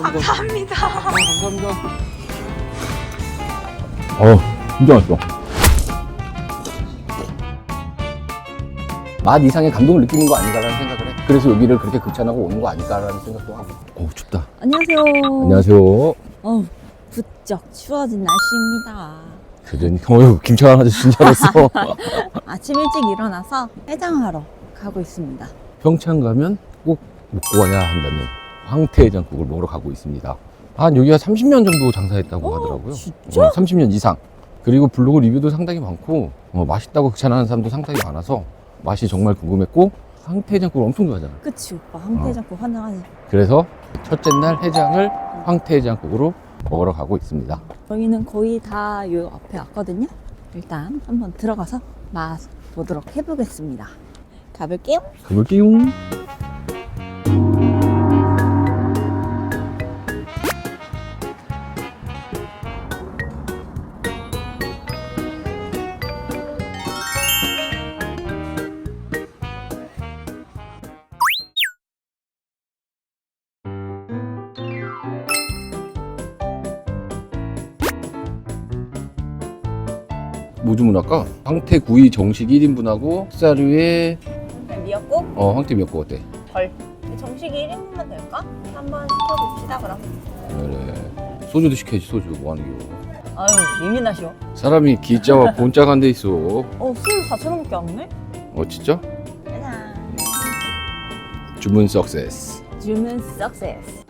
감사합니다. 아, 감사합니다. 어, 진짜 맛있어. 맛 이상의 감동을 느끼는 거 아닌가라는 생각을 해. 그래서 여기를 그렇게 극찬하고 오는 거 아닐까라는 생각도 하고. 어, 춥다. 안녕하세요. 안녕하세요. 어우, 부쩍 추워진 날씨입니다. 그전 어휴 김창환 아저씨인 줄 알았어. 아침 일찍 일어나서 해장하러 가고 있습니다. 평창 가면 꼭 먹고 와야 한다는 황태해장국을 먹으러 가고 있습니다. 한 여기가 30년 정도 장사했다고 오, 하더라고요. 진짜? 어, 30년 이상. 그리고 블로그 리뷰도 상당히 많고 어, 맛있다고 극찬하는 사람도 상당히 많아서 맛이 정말 궁금했고 황태해장국을 엄청 좋아하잖아. 그치, 오빠. 황태해장국 환장하지. 그래서 첫째 날 해장을 황태해장국으로 먹으러 가고 있습니다. 저희는 거의 다 요 앞에 왔거든요. 일단 한번 들어가서 맛 보도록 해보겠습니다. 가볼게요. 가볼게요. 뭐 주문할까? 황태구이 정식 1인분하고 쌀위에 미역국? 어 황태 미역국 어때? 덜. 정식 1인분만 될까? 한번 시켜봅시다, 그럼. 그래 소주도 시켜야지 소주 뭐 하는 겨 아유, 예민하셔. 사람이 기자와 본자가 한데 있어 어, 술 4,000원밖에 안 내? 어 진짜? 짜잔. 주문 석세스 주문 석세스.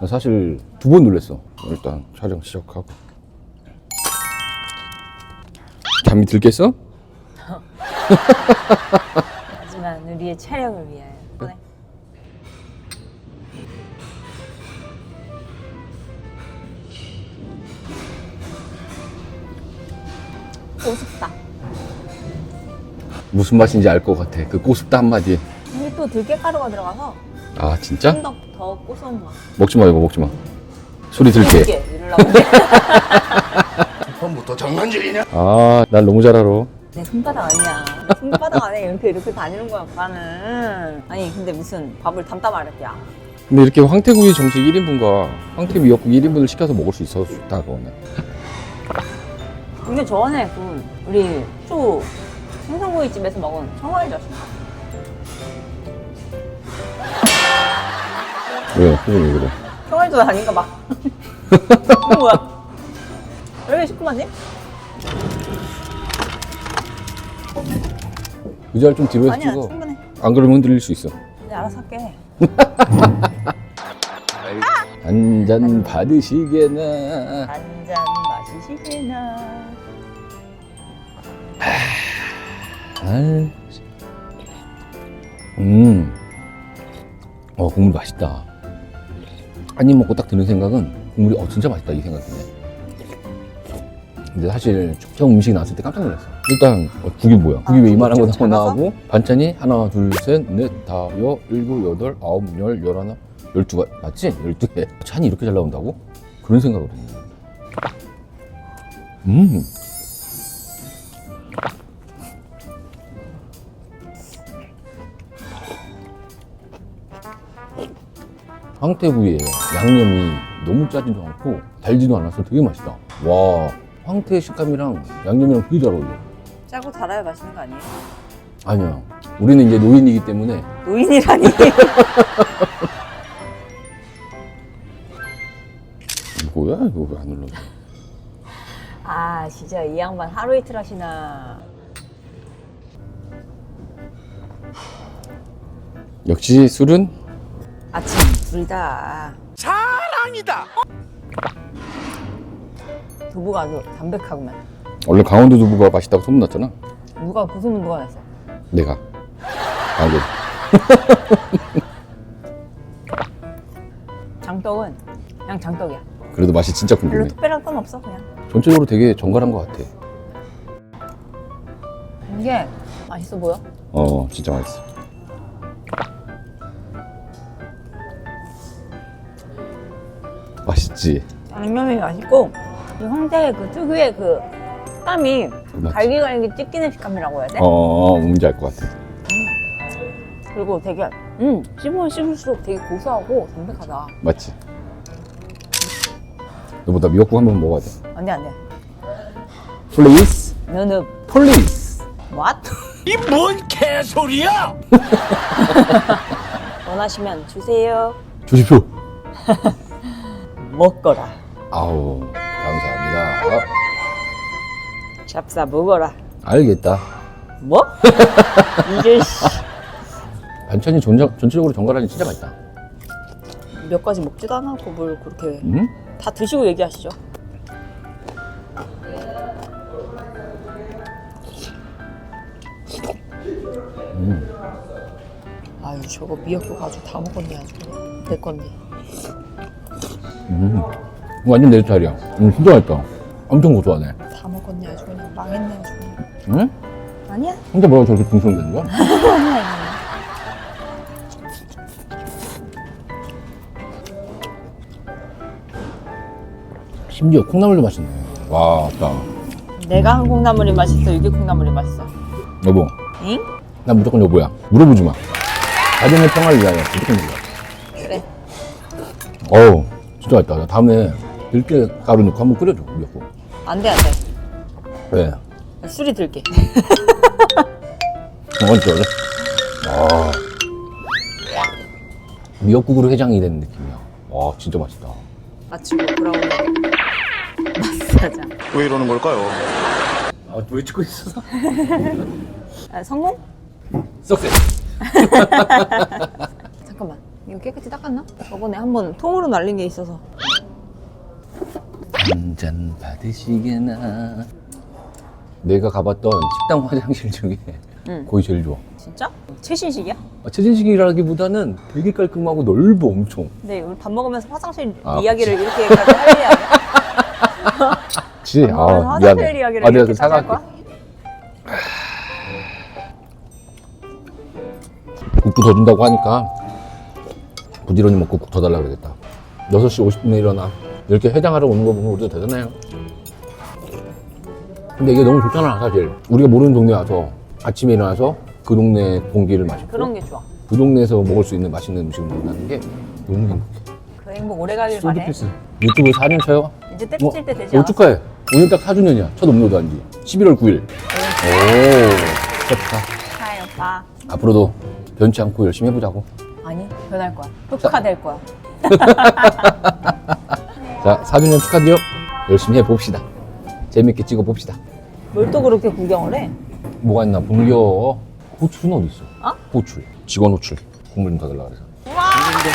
나 사실 두 번 놀랬어 일단 촬영 시작하고 잠이 들겠어? 하지만 우리의 촬영을 위하여. 고습다. 무슨 맛인지 알 것 같아 그 꼬습다 한마디에 이게 또 들깨가루가 들어가서 아 진짜? 좀 더 더 고소한 맛. 먹지 마 이거 먹지 마 소리 들게 들깨 이러려고. 처음부터 장난질이냐? 아난 너무 잘 알아 내 손바닥 아니야. 내 손바닥 안에 이렇게 이렇게 다니는 거야, 오빠는. 아니, 근데 무슨 밥을 담다 말했야. 근데 이렇게 황태구이 정식 1인분과 황태 미역국 1인분을 시켜서 먹을 수 있어서 좋다 그거네 근데 저번에 그 우리 초 생선구이 집에서 먹은 청어회젓 왜 표정이 왜 그래 청어회젓 아닌가 봐. 이거 뭐야? 왜 이렇게 시큼하지? 의자를 좀 뒤로 해서 아니야, 찍어 충분해. 안 그러면 흔들릴 수 있어 내가 알아서 할게. 한 잔 받으시게나 한 잔 마시시게나. 아유. 음. 어, 국물 맛있다. 한 입 먹고 딱 드는 생각은 국물이 어, 진짜 맛있다 이 생각이 드네. 근데 사실 처음 음식 나왔을 때 깜짝 놀랐어. 일단 어, 국이 뭐야? 국이 아, 왜 이만한 거 나오고 반찬이 하나, 둘, 셋, 넷, 다, 여, 일곱, 여덟, 아홉, 열, 열하나, 열두 가 맞지? 열두 개. 찬이 이렇게 잘 나온다고? 그런 생각을 했네. 음. 황태구이에 양념이 너무 짜지도 않고 달지도 않아서 되게 맛있다. 와, 황태 식감이랑 양념이랑 되게 잘 어울려. 짜고 달아야 맛있는 거 아니에요? 아니야. 우리는 이제 노인이기 때문에 노인이라니. 뭐야 이거 왜 안 올라가? 아, 진짜 이 양반 하루 이틀 하시나. 역시 술은 둘이다. 사랑이다. 두부가 아주 담백하구만. 원래 강원도 두부가 맛있다고 소문났잖아. 누가 그 소문 누가 냈어? 내가. 강원도. 장떡은 그냥 장떡이야. 그래도 맛이 진짜 별로 궁금해. 특별한 건 없어 그냥. 전체적으로 되게 정갈한 것 같아. 이게 맛있어 보여? 어, 진짜 맛있어. 맛있지? 양념이 맛있고 이 황태의 그 특유의 그 식감이 맞지? 갈기갈기 찢기는 식감이라고 해야 돼? 어, 어, 뭔지 알 것 같아. 그리고 되게 음 씹으면 씹을수록 되게 고소하고 담백하다. 맞지? 너보다 미역국 한 번 먹어야 돼. 안돼 안돼. 플리즈? 너는 플리즈! what? 이 뭔 개소리야! 원하시면 주세요. 주십시오. 먹거라. 아우, 감사합니다. 잡사 먹어라. 알겠다. 뭐? 이제 씨. 반찬이 전자, 전체적으로 정갈하니 진짜 맛있다. 몇 가지 먹지도 않았고 뭘 그렇게 음? 다 드시고 얘기하시죠. 아유 저거 미역국 아주 다 먹었네 아주 그냥. 내 건데. 음. 완전 내 스타일이야. 음, 진짜 맛있다. 엄청 고소하네. 다 먹었네 아주 그냥 망했네 아주 그냥. 응? 아니야? 혼자 뭐라고 저렇게 붕숭되는 거야? 아니야 아니야. 심지어 콩나물도 맛있네. 와, 맞다. 내가 한 콩나물이 맛있어 이게 콩나물이 맛있어. 여보, 응? 난 무조건 여보야. 물어보지 마. 가정의 평화를 위하여 무조건 여보야. 그래. 어우, 진짜 맛있다. 나 다음에 들깨 가루 넣고 한번 끓여줘, 미역국. 안 돼 안 돼. 왜? 술이 들게. 어디 원래? 아. 미역국으로 해장이 되는 느낌이야. 와, 진짜 맛있다. 아치고 브라운 마사자. 왜 이러는 걸까요? 아, 왜 찍고 있어? 아, 성공? 석세. 잠깐만. 이거 깨끗이 닦았나? 저번에 한번 통으로 날린 게 있어서. 한잔 받으시게나. 내가 가봤던 식당 화장실 중에 응. 거의 제일 좋아. 진짜? 최신식이야? 아, 최진식이라기보다는 되게 깔끔하고 넓어, 엄청. 근데 우리 밥 먹으면서 화장실 아, 이야기를 이렇게까지 할 일이 아니야? 그치? 아, 화장실 미안해. 이야기를 아, 내가 그 이렇게까지 할 사과할게. 거야? 국도 더 준다고 하니까 부지런히 먹고 국 더 달라 그러겠다. 6시 50분에 일어나. 이렇게 해장하러 오는 거 보면 우리도 대단해요. 근데 이게 너무 좋잖아, 사실. 우리가 모르는 동네 와서 아침에 일어나서 그 동네 공기를 마시고 그런 게 좋아. 그 동네에서 먹을 수 있는 맛있는 음식을 먹는다는 게 너무 행복해. 그 행복 오래 가길 바래. 소드피스. 유튜브 4년 차요? 이제 뭐, 때려칠 때 되지 어, 않았어? 축하해. 오늘 딱 4주년이야. 첫 업로드 한 지. 11월 9일. 오, 축하, 축하. 하이 오빠. 앞으로도 변치 않고 열심히 해보자고. 변할 거야. 흑화될 거야. 자, 4주년 축하드려. 열심히 해봅시다. 재밌게 찍어봅시다. 뭘 또 그렇게 구경을 해? 뭐가 있나 본겨. 호출은 어디 있어? 어? 호출. 직원 호출. 국물 좀 더 달라 그래서. 감사합니다.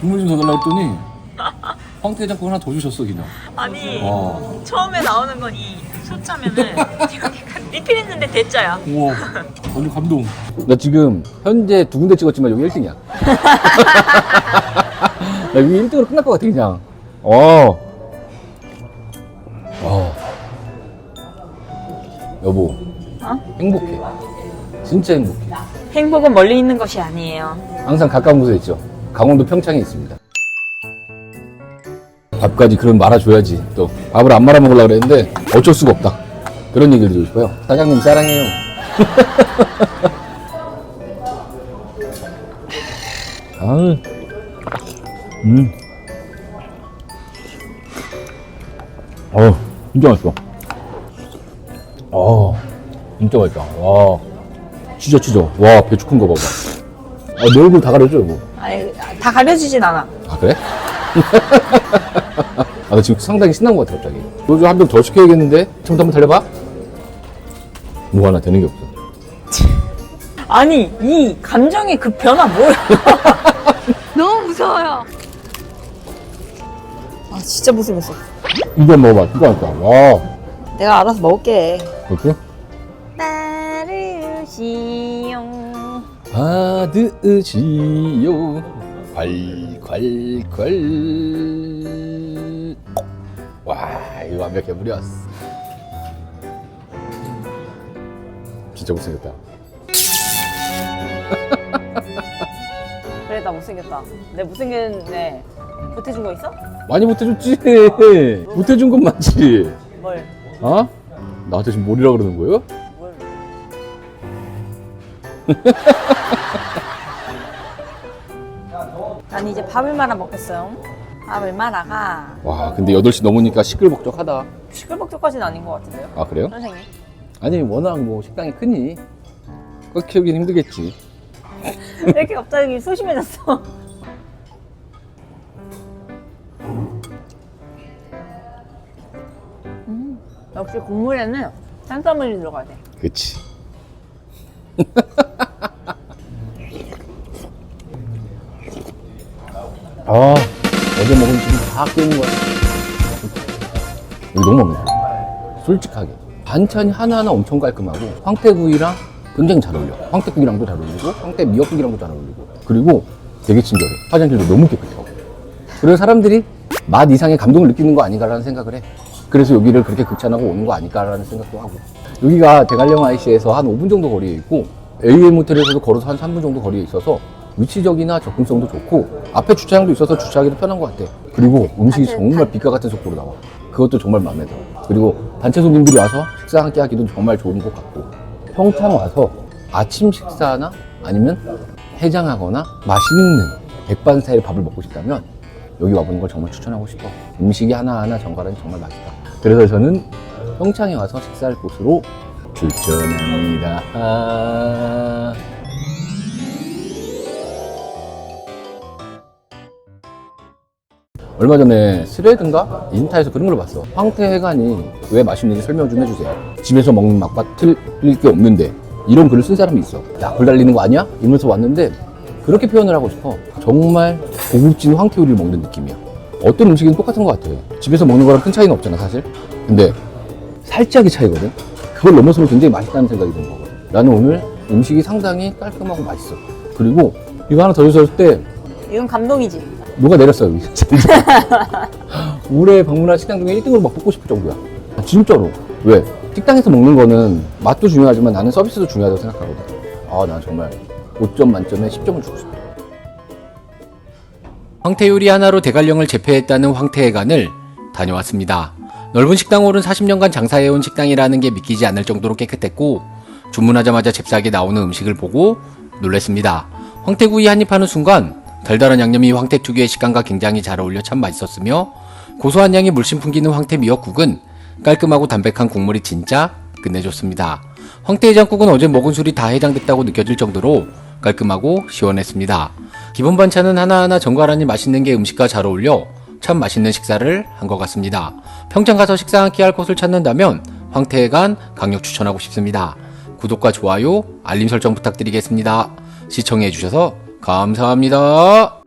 국물 좀 더 달라 했더니 황태장국 하나 더 주셨어 그냥. 아니 와. 처음에 나오는 건 이 소짜면은 리필했는데 대짜야. 우와. 완전 감동. 나 지금 현재 두 군데 찍었지만 여기 1등이야. 나 여기 1등으로 끝날 것 같아 그냥. 어. 어. 여보. 어? 행복해. 진짜 행복해. 행복은 멀리 있는 것이 아니에요. 항상 가까운 곳에 있죠. 강원도 평창에 있습니다. 밥까지 그런 말아줘야지. 또 밥을 안 말아 먹으려고 그랬는데 어쩔 수가 없다. 그런 얘기를 드리고 싶어요. 사장님 사랑해요. 아유. 음. 어, 진짜 맛있어. 어, 진짜 맛있다. 와, 진짜 진짜. 와, 배추 큰 거 봐봐. 아, 내 얼굴 다 가려줘, 여보. 아니 다 가려지진 않아. 아, 그래? 아, 나 지금 상당히 신난 것 같아, 갑자기. 소주 한 병 더 시켜야겠는데? 처음부터 한번 달려봐? 뭐 하나 되는 게 없어. 아니 이 감정의 그 변화 뭐야? 너무 무서워요. 아 진짜 무서웠어. 이거 먹어봐. 진짜 맛있다. 와. 내가 알아서 먹을게. 그렇게? 따르시용. 받으시오 콸콸콸 와 이거 완벽해 버렸어 진짜 못생겼다 그래, 나 못생겼다. 내 못생겼네. 보태준 거 있어? 많이 못해줬지 못해준 건 맞지 뭘? 어? 나한테 지금 뭘이라 그러는 거예요? 뭘? 난 이제 밥을 말아 먹겠어요. 밥을 말아가 와 근데 8시 넘으니까 시끌벅적하다 시끌벅적까지는 아닌 것 같은데요, 아 그래요? 선생님? 아니 워낙 뭐 식당이 크니 꽉 키우긴 힘들겠지. 왜 이렇게 갑자기 소심해졌어? 음, 역시 국물에는 탄수화물이 들어가야 돼. 그치. 아 어제 먹은 지금 다 깨는 거야 너무 먹는다 솔직하게 반찬이 하나하나 엄청 깔끔하고 황태구이랑 굉장히 잘 어울려. 황태국이랑도 잘 어울리고 황태 미역국이랑도 잘 어울리고. 그리고 되게 친절해. 화장실도 너무 깨끗하고. 그래서 사람들이 맛 이상의 감동을 느끼는 거 아닌가라는 생각을 해. 그래서 여기를 그렇게 극찬하고 오는 거 아닐까라는 생각도 하고. 여기가 대관령 IC에서 한 5분 정도 거리에 있고 AM 호텔에서도 걸어서 한 3분 정도 거리에 있어서 위치적이나 접근성도 좋고 앞에 주차장도 있어서 주차하기도 편한 것 같아. 그리고 음식이 단체- 정말 빛과 같은 속도로 나와 그것도 정말 마음에 들어 그리고 단체 손님들이 와서 식사 함께 하기도 정말 좋은 것 같고 평창 와서 아침 식사나 아니면 해장하거나 맛있는 백반 스타일 밥을 먹고 싶다면 여기 와보는 걸 정말 추천하고 싶어. 음식이 하나하나 정갈하니 정말 맛있다. 그래서 저는 평창에 와서 식사할 곳으로 추천합니다 얼마 전에 스레든가 인타에서 그런 걸 봤어. 황태해간이 왜 맛있는지 설명 좀 해주세요. 집에서 먹는 맛과 틀릴 게 없는데 이런 글을 쓴 사람이 있어. 약불 달리는 거 아니야? 이러면서 왔는데 그렇게 표현을 하고 싶어. 정말 고급진 황태 요리를 먹는 느낌이야. 어떤 음식이든 똑같은 것 같아. 집에서 먹는 거랑 큰 차이는 없잖아, 사실. 근데 살짝의 차이거든. 그걸 넘어서면 굉장히 맛있다는 생각이 드는 거거든. 나는 오늘 음식이 상당히 깔끔하고 맛있어. 그리고 이거 하나 더 줬을 때 이건 감동이지. 누가 내렸어요. 올해 방문한 식당 중에 1등으로 막 뽑고 싶을 정도야. 아, 진짜로. 왜? 식당에서 먹는 거는 맛도 중요하지만 나는 서비스도 중요하다고 생각하거든. 아, 난 정말 5점 만점에 10점을 주고 싶어. 황태 요리 하나로 대관령을 제패했다는 황태회관을 다녀왔습니다. 넓은 식당홀은 40년간 장사해온 식당이라는 게 믿기지 않을 정도로 깨끗했고 주문하자마자 잽싸게 나오는 음식을 보고 놀랐습니다. 황태구이 한입 하는 순간 달달한 양념이 황태 특유의 식감과 굉장히 잘 어울려 참 맛있었으며 고소한 향이 물씬 풍기는 황태 미역국은 깔끔하고 담백한 국물이 진짜 끝내줬습니다. 황태 해장국은 어제 먹은 술이 다 해장됐다고 느껴질 정도로 깔끔하고 시원했습니다. 기본 반찬은 하나하나 정갈하니 맛있는 게 음식과 잘 어울려 참 맛있는 식사를 한 것 같습니다. 평창 가서 식사 한 끼 할 곳을 찾는다면 황태해간 강력 추천하고 싶습니다. 구독과 좋아요, 알림 설정 부탁드리겠습니다. 시청해주셔서 감사합니다.